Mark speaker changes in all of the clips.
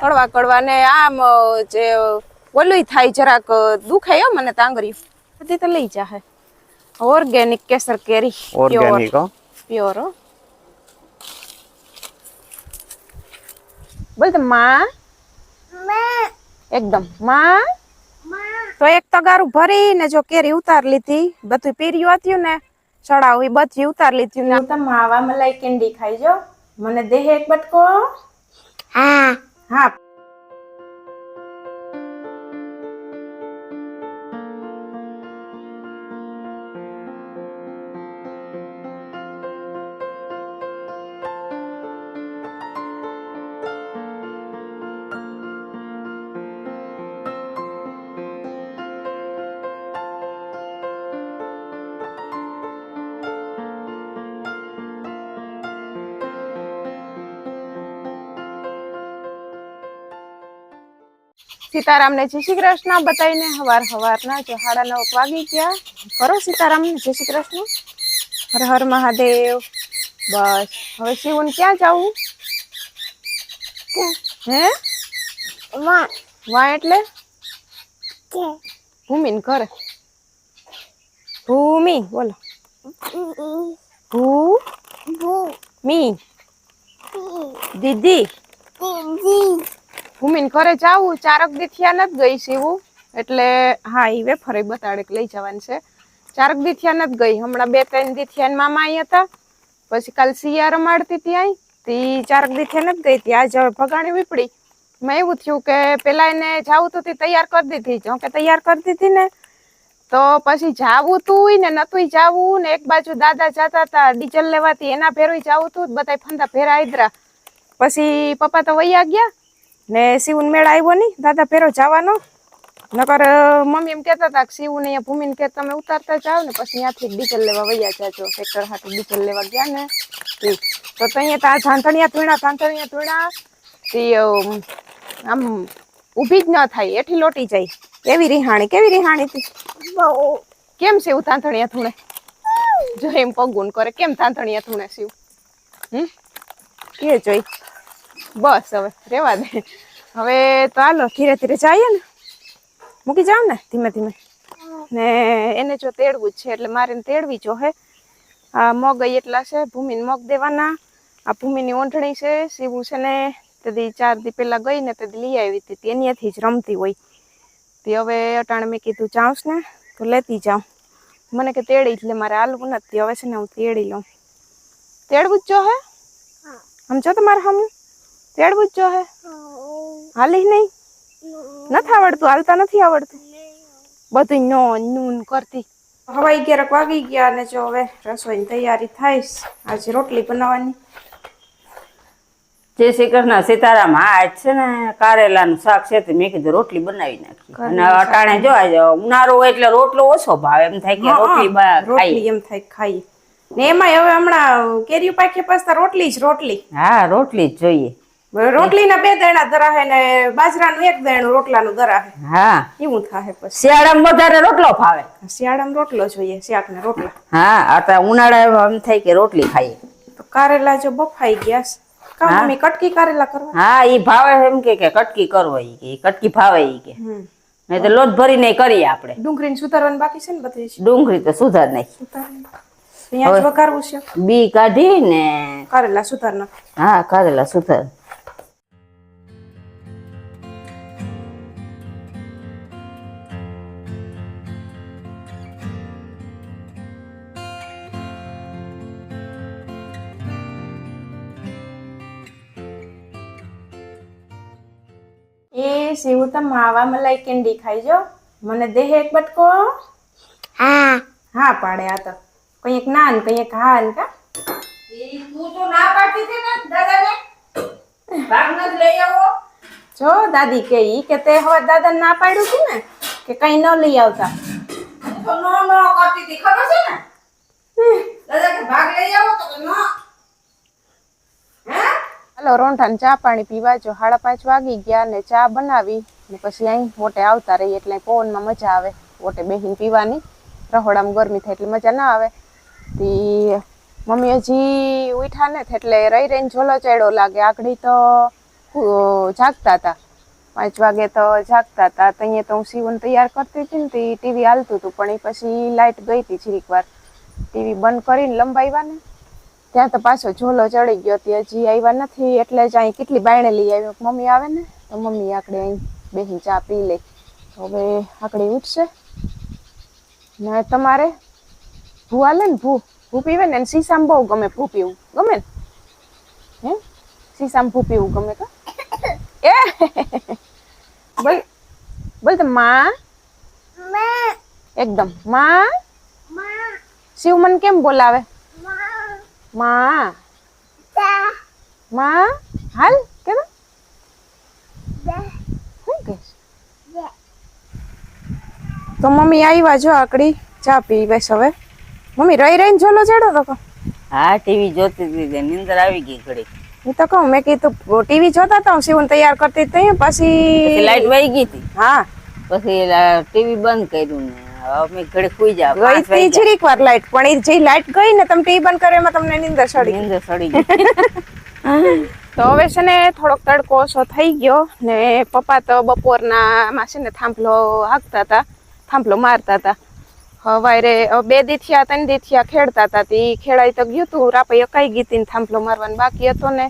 Speaker 1: કડવા
Speaker 2: કડવા ને આમ જે ઓલું થાય જરાક અ, દુખે હો મને તાંગરી બધી તો લઈ જાહે. ઓર્ગેનિક કેસર કેરી
Speaker 3: ઓર્ગેનિક
Speaker 2: પ્યોર બોલ તો માં. એકદમ. માં. તો એક તગારું ભરીને જો કેરી ઉતાર લીધી બધું પીર્યું હતું ને ચડાવી બધી ઉતાર લીધી ને. તમે માવા મલાઈ કેન્ડી ખાઈ જો. મને દેહ એક બટકો.
Speaker 4: હા
Speaker 2: હા સીતારામને જય શ્રી કૃષ્ણ બતાવીને હવાર હવારના જો સાડા નવ વાગી ગયા. કરો સીતારામને જય શ્રી કૃષ્ણ. હર હર મહાદેવ. બસ. હવે શિવન ક્યાં જવું? હે?
Speaker 4: વા.
Speaker 2: વા એટલે? ભૂમિન ઘર. ભૂમિ બોલો. ભૂ
Speaker 4: ભૂ
Speaker 2: મી દીદી.
Speaker 4: દીદી.
Speaker 2: ભૂમિન ઘરે જાવું, ચારક દીથિયા નથી ગઈ સીવું એટલે હા એ વેફરે બતાડે લઈ જવાની છે. ચારક દીથિયા નથી ગઈ. હમણાં બે ત્રણ ને મામા અહીં હતા. પછી કાલ સિયા રમાડતી ત્યાંય તે ચારક દીથિયા નથી ગઈ ત્યાં આજે ભગાણી વીપડી. મેં એવું થયું કે પેલા એને જાવું તો તી તૈયાર કરી દીધી. જો કે તૈયાર કરી દીધી ને, તો પછી જાવું તું ને નતું જાવું ને એક બાજુ દાદા જતા હતા ડીઝલ લેવાથી એના ભેરું જાવું તું બધા ફંદા ભેરા આદરા પછી પપ્પા તો વૈયા ગયા. ને શિવન મેળ આવ્યો નહીં. દાદા ભેરો જવાનો. નકર મમ્મી એમ કહેતા હતા કે શિવને અહીંયા ભૂમિને કે તમે ઉતારતા જાઓ ને પછી ત્યાંથી ડીઝલ લેવા વૈયા જાજો. ટ્રેક્ટર હાથે ડીઝલ લેવા ગયા ને. તો અહીંયા ત્યાં ધાંધણિયા તુણા ધાંધણિયા તુણા તે આમ ઊભી જ ન થાય એઠી લોટી જાય. કેવી રિહાણી કેવી રિહાણી કેમ શિવ તાંતણિયા થૂણે જો એમ પગુન કરે, કેમ તાંતણિયા થૂણે શિવ? હમ? કે જોઈ? બસ હવે, રેવા દે. હવે તો હાલો ધીરે ધીરે જઈએ ને. મૂકી જાવ ને ધીમે ધીમે. ને એને જો તેડવું જ છે એટલે મારે તેડવી જો હે. આ મગ એટલા છે ભૂમિને મગ દેવાના. આ ભૂમિની ઓંઢણી છે શિવું છે ને તે દી ચાર દી પહેલાં ગઈ ને તે લઈ આવી હતી. તેનીથી જ રમતી હોય. તે હવે અટાણે મેં કીધું ચાઉસ ને તો લેતી જાઉં. મને કે તેડી જ લે મારે હાલવું નથી. હવે છે ને હું તેડી લઉં. તેડવું જ જો હે? સમજો તમારે હમ તેડવું જ જો હે. હાલી નહીં? નથી આવડતું હાલતા નથી આવડતું. બધું નો નૂન કરતી. હવે અગિયારક વાગી ગયા અને જો હવે રસોઈની તૈયારી થાય છે. આજે રોટલી બનાવવાની.
Speaker 1: જય શ્રી કૃષ્ણ સીતારામ. આજ છે ને કારેલાનું શાક છે તે મેં કીધું રોટલી બનાવી નાખી. અને અટાણે જો આજે ઉનાળો હોય એટલે રોટલો ઓછો ભાવે. એમ થાય કે રોટલી
Speaker 2: રોટલી એમ થાય ખાઈ ને એમાં હવે હમણાં કેરી પાકી પાછતા રોટલી જ રોટલી.
Speaker 1: હા રોટલી જ જોઈએ.
Speaker 2: રોટલીના બે દેણા દરાહે ને બાજરાનું એક દણું રોટલાનું દરાહે
Speaker 1: હા.
Speaker 2: એવું થાય પછી.
Speaker 1: શિયાળામાં વધારે રોટલો ભાવે
Speaker 2: શિયાળામાં રોટલો જોઈએ શાક ને રોટલા.
Speaker 1: હા આ ઉનાળા એમ થાય કે રોટલી ખાઈએ.
Speaker 2: તો કારેલા જો બફાઈ ગયા. મમ્મી કટકી કારેલા કરવા?
Speaker 1: હા ઈ ભાવે એમ કે કે કટકી કરવો ઈ કે કટકી ભાવે ઈ કે. નહીં તો લોટ ભરીને કરીએ આપણે.
Speaker 2: ડુંગળીને સુધારવાની બાકી છે ને બધી.
Speaker 1: ડુંગળી તો સુધાર નાખી.
Speaker 2: સુધારી અહીંયા જ વઘારવું છે?
Speaker 1: બી કાઢી ને
Speaker 2: કારેલા સુધાર નાખ.
Speaker 1: હા કારેલા સુધાર.
Speaker 2: એ હું તો માવા મલાઈ કેન્ડી ખાઈ જો. મને દેહ એક બટકો.
Speaker 4: હા.
Speaker 2: હા પાડે આ તો. કંઈક ના ને કંઈક હા ને કા.
Speaker 1: તું તો ના પાડતી હતી ને દાદાને? ભાગ નથી લઈ આવો.
Speaker 2: જો દાદી કે ઈ કે તે હવે દાદા ના પાડ્યું છે ને કે કઈ ન લઈ આવતા.
Speaker 1: તો નો નો કરતી હતી ખબર છે ને? દાદા કે ભાગ લઈ આવો તો કે નો હે
Speaker 2: હાલો રોંઠાને ચા પાણી પીવા જો સાડા પાંચ વાગી ગયા ને ચા બનાવી ને પછી અહીં મોટે આવતા રહીએ એટલે પવનમાં મજા આવે. મોટે બેહીને પીવાની. રહોડામાં ગરમી થાય એટલે મજા ના આવે. તી મમ્મી હજી ઉઠા ને એટલે રહી રહીને ઝોલો ચડ્યો લાગે. આગળ તો જાગતા હતા. પાંચ વાગે તો જાગતા હતા. તો અહીંયા તો હું સીવન તૈયાર કરતી હતી ને તે ટીવી હાલતું હતું. પણ એ પછી લાઇટ ગઈ હતી છીક વાર. ટીવી બંધ કરીને લંબાવ્યા ને. ત્યાં તો પાછો ઝોલો ચડી ગયો હતી હજી આવ્યા નથી એટલે જ અહીં કેટલી બાયણે લઈ આવી મમ્મી આવે ને? તો મમ્મી આકડે અહીં બેસી ચા પી લે. હવે આકડી ઉઠશે. ને તમારે ભૂ હાલે ને ભૂ? ભૂ પીવે ને? સીસામાં બહુ ગમે ભૂ પીવું. ગમે ને? હે? સીસામાં ભૂ પીવું ગમે કા? એ! બોલ. બોલ તો માં. એકદમ. માં.
Speaker 4: માં.
Speaker 2: શિવ મને કેમ બોલાવે?
Speaker 4: માં
Speaker 2: માં
Speaker 4: તા
Speaker 2: માં હાલ કેમ શું કે તો મમ્મી આવ્યા જો આકડી ચા પી છે હવે. મમ્મી રહી રહીને જોલો ચડો તો
Speaker 1: હા ટીવી જોતી હતી તે નીંદર આવી ગઈ ઘડી
Speaker 2: હું તો કહું મેં કીધું ટીવી જોતા હતા હું શિવન તૈયાર કરતી હતી
Speaker 1: પછી
Speaker 2: પછી
Speaker 1: લાઈટ વહી ગઈ હતી?
Speaker 2: હા.
Speaker 1: પછી ટીવી બંધ કર્યું ને. હવે મેં સુઈ જાવ
Speaker 2: ગઈ
Speaker 1: વાગ્યા.
Speaker 2: જરીક વાર લાઈટ પણ એ જે લાઈટ ગઈ ને તમે ટીવી બંધ કર્યો એમાં તમને નીંદર સડી
Speaker 1: નીંદર સડી ગઈ
Speaker 2: તો હવે છે ને થોડોક તડકો ઓછો થઈ ગયો ને પપ્પા તો બપોરના માં છે ને થાંભલો હાંકતા હતા થાંભલો મારતા હતા હવારે બે દીથિયા ત્રણ દીથિયા ખેડતા હતા તે ખેડાઈ તો ગયું તું રાપે અકાઈ ગઈ હતી થાંભલો મારવાનો બાકી હતો ને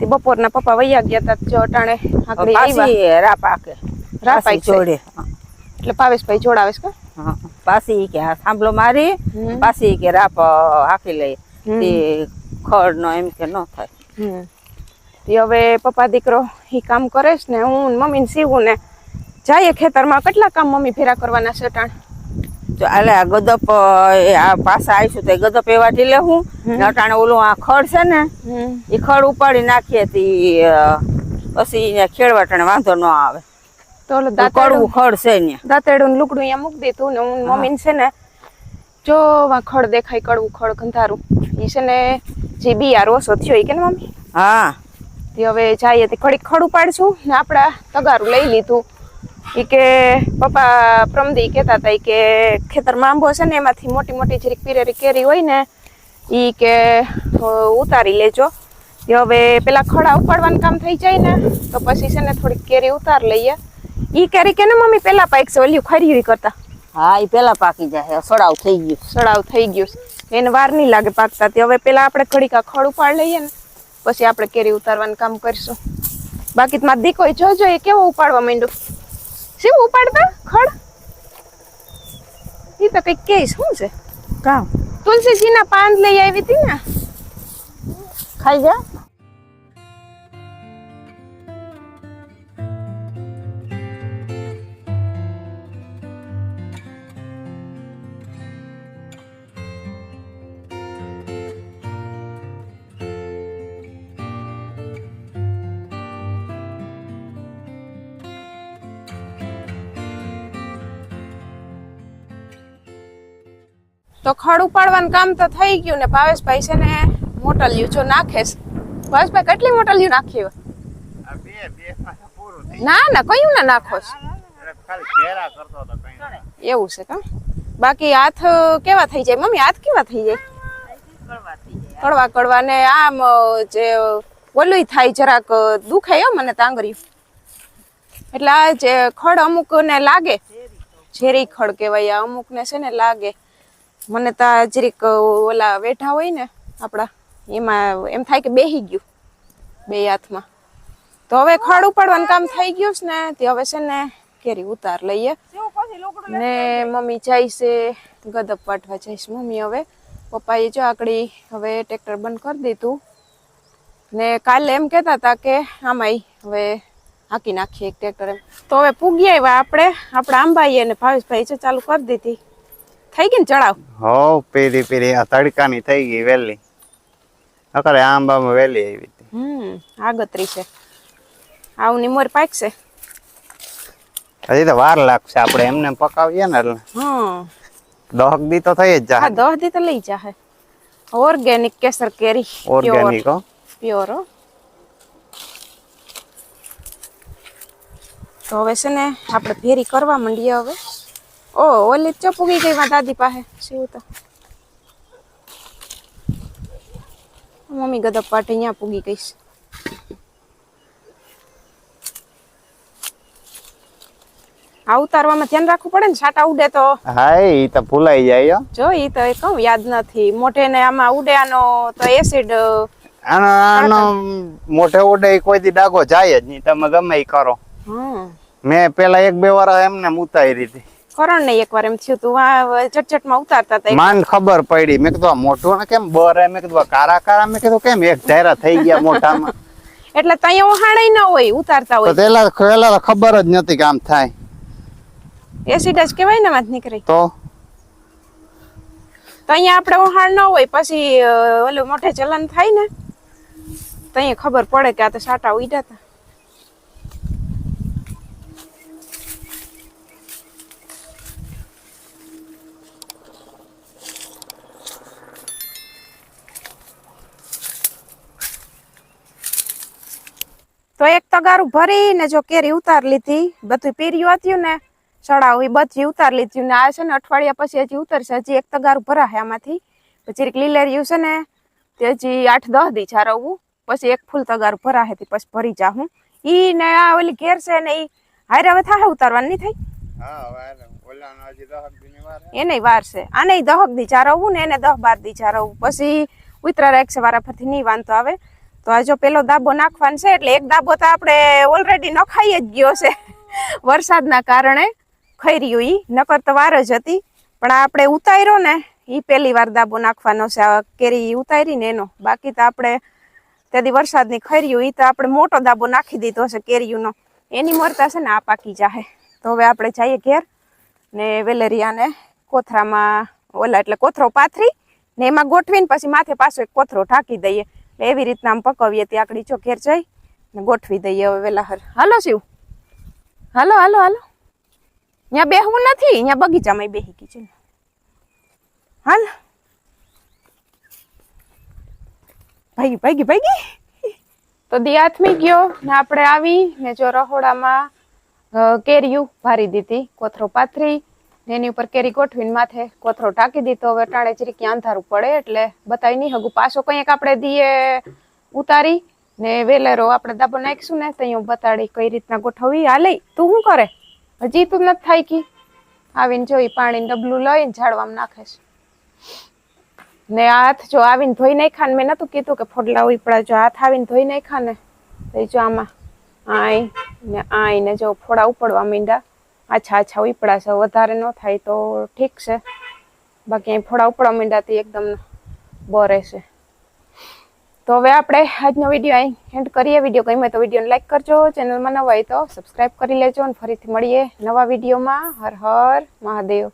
Speaker 2: તે બપોરના પપ્પા વૈયા ગયા હતા જો અટાણે આકડી આવ્યા
Speaker 1: પાછી રા પાકે
Speaker 2: રા
Speaker 1: પાછી
Speaker 2: પાકશે.
Speaker 1: જોડે
Speaker 2: એટલે ભાવેશભાઈ જોડાવેશ કે.
Speaker 1: પાછી કે આ થાંભલો મારી
Speaker 2: પાસી
Speaker 1: પાછી કે રાપ હાકી લઈ. તે ખડ નો એમ કે ન થાય.
Speaker 2: તે હવે પપ્પા દીકરો એ કામ કરે છે ને હું મમ્મી ને સીવું ને જઈએ ખેતરમાં. કેટલા કામ મમ્મી ફેરા કરવાના છે ટાણ?
Speaker 1: જો આલે આ ગદપ એ આ પાછા આવીશું તો ગદપ એવા ઢીલે હું. અટાણે ઓલું આ ખડ છે ને એ ખડ ઉપાડી નાખીએ તી પછી એને ખેડવા ટાણે વાંધો ન આવે.
Speaker 2: તો
Speaker 1: કડવું ખડ છે ને.
Speaker 2: દાંતેડું ને લુગડું અહીંયા મૂકી દીધું ને હું મમ્મીને છે ને જો ખડ દેખાય કડવું ખડ ગંધારું. એ છે ને જે બિયાર ઓછો થયો એ કે ને મમ્મી?
Speaker 1: હા.
Speaker 2: તે હવે જઈએ તે ખડી ખડ ઉપાડશું ને આપણા તગારું લઈ લીધું. એ કે પપ્પા પ્રમદી કહેતા હતા કે ખેતરમાં આંબો છે ને એમાંથી મોટી મોટી જરીક પીરેરી કેરી હોય ને ઈ કે ઉતારી લેજો. હવે પેલા ખડા ઉપાડવાનું કામ થઈ જાય ને તો પછી છે ને થોડીક કેરી ઉતાર લઈએ. ઈ કેરી કે ને મમ્મી પેલા પાક છે ઓલ્યું ખરી કરતા.
Speaker 1: હા એ પેલા પાકી જાય સડાવ થઈ ગયું
Speaker 2: સડાવ થઈ ગયું એને વાર નહીં લાગે પાકતા તે હવે પેલા આપણે ખડીકા ખડ ઉપાડ લઈએ ને પછી આપણે કેરી ઉતારવાનું કામ કરીશું. બાકી મારા દીકો જોજો એ કેવો ઉપાડવા માંડ્યું? શું ઉપાડતા? ખડ? એ તો કંઈક કે શું છે?
Speaker 1: કામ?
Speaker 2: તુલસીજીના પાન લઈ આવી હતી ને.
Speaker 1: ખાઈ જા
Speaker 2: તો ખડ ઉપાડવાનું કામ તો થઈ ગયું ને ભાવેશભાઈ છે ને મોટલિયું જો નાખેશ ભાવેશભાઈ કેટલી મોટલિયું નાખી હોય? ના ના કયું ના નાખો. એવું છે કા? બાકી હાથ કેવા થઈ જાય? મમ્મી હાથ કેવા થઈ જાય? કડવા કડવા ને આમ જે ઓલું થાય જરાક દુખાય હો મને તાંગર્યું. એટલે આ જે ખડ અમુક ને લાગે. ઝેરી ખડ. કહેવાય અમુક ને છે ને લાગે. મને તો હજરીક જરીક ઓલા વેઠા હોય ને આપણા એમાં એમ થાય કે બેહી ગયું બે હાથમાં. તો હવે ખડ ઉપાડવાનું કામ થઈ ગયું છે ને તે હવે છે ને કેરી ઉતાર લઈએ. ને મમ્મી જાય છે ગદપ વાટવા જઈશ મમ્મી હવે. પપ્પાએ જો આકડી હવે ટ્રેક્ટર બંધ કરી દીધું. ને કાલે એમ કહેતા હતા કે આમાંય હવે હાકી નાખીએ એક ટ્રેક્ટર એમ. તો હવે પૂગી આવ્યા આપણે આપણા આંબાઈએ ને ભાવેશભાઈ છે ચાલુ કરી દીધી. થઈ ગઈ ને ચડાવ?
Speaker 3: હો પીરી પીરી આ તડકાની થઈ ગઈ વેલી. અકરે આંબામાં વેલી આવી હતી.
Speaker 2: હમ આગતરી છે. આવું નિમોર પાકશે.
Speaker 3: હજી તો વાર લાગશે આપણે એમને પકાવીએ ને એટલે.
Speaker 2: હમ.
Speaker 3: દહક દી તો થઈ જ
Speaker 2: હા
Speaker 3: જાય
Speaker 2: દહ દી તો લઈ જાહે. ઓર્ગેનિક કેસર કેરી
Speaker 3: ઓર્ગેનિક હો.
Speaker 2: પ્યોર હો. તો હવે છે ને આપણે ભેરી કરવા માંડીએ હવે. ઓ ઓલી ચપ ઉગી ગઈ માં દાદી પાસે શું તો મમ્મી ગદપ પાટે અહીંયા પૂગી ગઈશ આ ઉતારવામાં ધ્યાન રાખવું પડે ને સાટા ઉડે તો
Speaker 3: હા એ તો ભૂલાઈ જાય
Speaker 2: જો એ તો એ કહું યાદ નથી મોઢે ને આમાં ઉડે આનો તો એસિડ
Speaker 3: આનો આનો મોઢે ઉડે કોઈ દી ડાગો જાય જ નહીં તમે ગમે એ કરો મેં પેલા એક બે વાર એમને ઉતારી હતી
Speaker 2: કરણ ને એકવાર એમ થયું તું આ ચટચટમાં ઉતારતા હતા
Speaker 3: માન ખબર પડી. મેં કીધું આ મોઢું ને કેમ બરે? મેં કીધું કારા કારા? મેં કીધું કેમ એક ધારા થઈ ગયા મોઢામાં?
Speaker 2: એટલે ત્યાં ઓહાણાઈ ન હોય ઉતારતા હોય.
Speaker 3: પેલા પેલા ખબર જ નથી કે આમ થાય.
Speaker 2: એસિડ જ કેવાય ને વાત નીકળી.
Speaker 3: તો?
Speaker 2: તો અહીંયા આપણે ઓહાણ ન હોય પછી ઓલું મોઢે ચલન થાય ને તો અહીંયા ખબર પડે કે આ તો સાટા ઉડ્યા હતા. તો એક તગારું ભરીને જો કેરી ઉતાર લીધી બધું પીર્યું હતું ને સડાવ એ બધી ઉતાર લીધી ને આ છે ને અઠવાડિયા પછી હજી ઉતરશે હજી એક તગારું ભરાશે આમાંથી. પછી એક લીલેરિયું છે ને તે હજી આઠ દસ દી ચારવવું પછી એક ફૂલ તગારું ભરાશે તે પછી ભરી જાહું. ઈ ને આ ઓલી ઘેર છે ને ઈ હારે હવે થાય ઉતારવાની નહીં થઈ? એને વાર છે. આને દહક દી ચારવવું ને એને દહ બાર દી ચારવવું પછી ઉતરા રાખશે વારા ફરથી નહીં વાંધો આવે. તો આ જો પેલો દાબો નાખવાનો છે, એટલે એક દાબો તો આપણે ઓલરેડી નખાઈ જ ગયો છે. વરસાદના કારણે ખૈર્યું એ નકર તો વાર જ હતી. પણ આપણે ઉતાર્યો ને એ પહેલી વાર દાબો નાખવાનો છે, આ કેરી ઉતારી ને એનો. બાકી તો આપણે તેથી વરસાદની ખૈર્યું એ તો આપણે મોટો દાબો નાખી દીધો છે કેરીયુંનો એની મરતા છે ને આ પાકી જાહે. તો હવે આપણે જઈએ ઘેર ને વેલેરિયાને કોથરામાં ઓલા એટલે કોથરો પાથરી ને એમાં ગોઠવીને પછી માથે પાછો એક કોથરો ઢાંકી દઈએ. એવી રીતના આમ પકવીએ ત્યાં આકડી ચોખેર જઈ ને ગોઠવી દઈએ હવે વેલા હર હાલો શિવ. હાલો હાલો હાલો. ત્યાં બેહવું નથી અહીંયા બગીચામાં બેહી ગઈ છે હાલ. ભાગી ભાગી ભાગી તો દિયાથમી ગયો ને આપણે આવી ને જો રહોડામાં કેરીયું ભારી દીધી, કોથરો પાથરી ને એની ઉપર કેરી ગોઠવીને માથે કોથરો ટાંકી દીધો હવે ટાણે ચીરી ક્યાં અંધારું પડે એટલે બતાવી નહીં. હગું પાછો કંઈક આપણે દીએ ઉતારી ને વેલેરો આપણે દાબો નાખીશું ને તો બતાડી કઈ રીતના ગોઠવવી લઈ, તું શું કરે? હજી તું નથી થાય કી? આવીને જોઈ પાણી ડબલું લઈને ઝાડવામાં નાખે ને હાથ જો આવીને ધોઈ નાખ્યા ને મેં નતું કીધું કે ફોડલા ઉપડા જો હાથ આવીને ધોઈ નાખ્યા ને તો જો આમાં આય ને આય ને જો ફોડા ઉપડવા માંડ્યા. આછા આછા ઉપડા છે. વધારે ન થાય તો ઠીક છે. બાકી અહીં થોડા ઉપડા મીંડાથી એકદમ બરે છે. તો હવે આપણે આજનો વીડિયો અહીં એન્ડ કરીએ. વીડિયો ગમે તો વિડીયોને લાઇક કરજો. ચેનલમાં નવા હોય તો સબસ્ક્રાઈબ કરી લેજો. અને ફરીથી મળીએ નવા વિડીયોમાં. હર હર મહાદેવ.